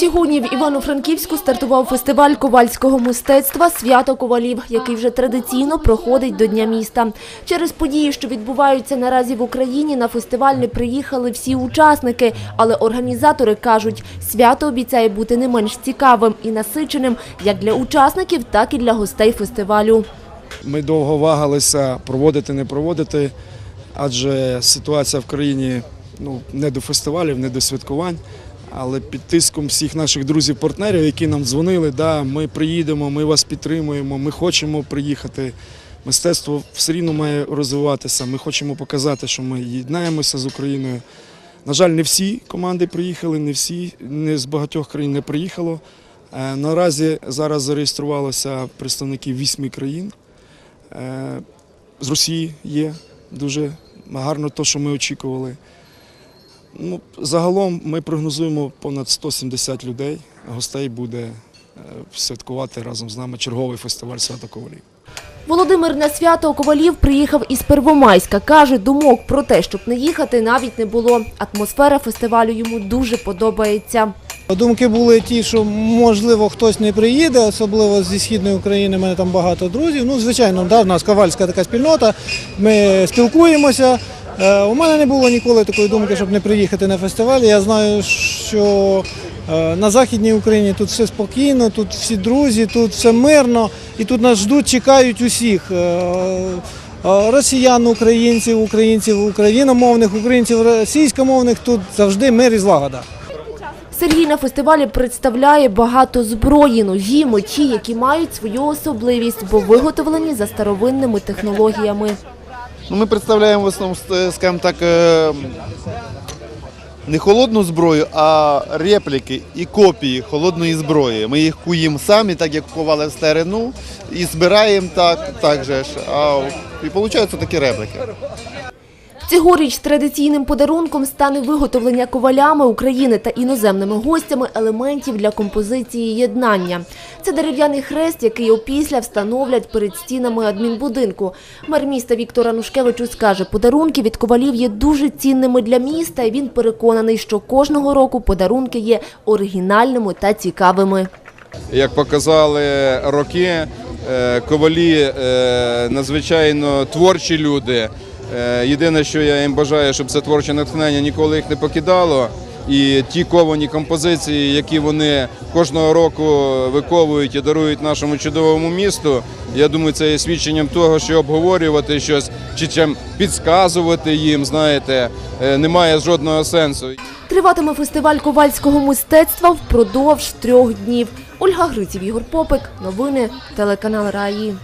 Сьогодні в Івано-Франківську стартував фестиваль ковальського мистецтва Свято ковалів, який вже традиційно проходить до Дня міста. Через події, що відбуваються наразі в Україні, на фестиваль не приїхали всі учасники, але організатори кажуть, свято обіцяє бути не менш цікавим і насиченим як для учасників, так і для гостей фестивалю. Ми довго вагалися проводити, не проводити, адже ситуація в країні ну, не до фестивалів, не до святкувань. Але під тиском всіх наших друзів-партнерів, які нам дзвонили, да, ми приїдемо, ми вас підтримуємо, ми хочемо приїхати. Мистецтво все рівно має розвиватися. Ми хочемо показати, що ми єднаємося з Україною. На жаль, не всі команди приїхали, не всі, не з багатьох країн не приїхало. Е, Наразі зараз зареєструвалося представників вісьми країн. Е, З Росії є дуже гарно те, що ми очікували. Ну, загалом ми прогнозуємо понад 170 людей. Гостей буде е, святкувати разом з нами черговий фестиваль Свято Ковалів. Володимир на свято ковалів приїхав із Первомайська. Каже, думок про те, щоб не їхати, навіть не було. Атмосфера фестивалю йому дуже подобається. Думки були ті, що можливо хтось не приїде, особливо зі східної України. У мене там багато друзів. Ну, звичайно, да, в нас ковальська така спільнота. Ми спілкуємося. Е, У мене не було ніколи такої думки, щоб не приїхати на фестиваль. Я знаю, що е, на Західній Україні тут все спокійно, тут всі друзі, тут все мирно, і тут нас ждуть, чекають усіх. Е, Росіян, українців, українців, україномовних, українців російськомовних тут завжди мир і злагода. Сергій на фестивалі представляє багато зброї, ножі, мечі, які мають свою особливість, бо виготовлені за старовинними технологіями. Ну, ми представляємо в основному, е, скажімо так, е, не холодну зброю, а репліки і копії холодної зброї. Ми їх куємо самі, так як кували в старину, і збираємо так, так же ж. А, і виходять такі репліки. Цьогоріч традиційним подарунком стане виготовлення ковалями України та іноземними гостями елементів для композиції єднання. Це дерев'яний хрест, який опісля встановлять перед стінами адмінбудинку. Мер міста Віктор Анушкевичус каже, подарунки від ковалів є дуже цінними для міста, і він переконаний, що кожного року подарунки є оригінальними та цікавими. Як показали роки, е, ковалі е, надзвичайно творчі люди. Е, Єдине, що я їм бажаю, щоб це творче натхнення ніколи їх не покидало. І ті ковані композиції, які вони кожного року виковують і дарують нашому чудовому місту, я думаю, це є свідченням того, що обговорювати щось чи чим підказувати їм, знаєте, е, немає жодного сенсу. Триватиме фестиваль ковальського мистецтва впродовж трьох днів. Ольга Гриців, Ігор Попик. Новини телеканал Раї.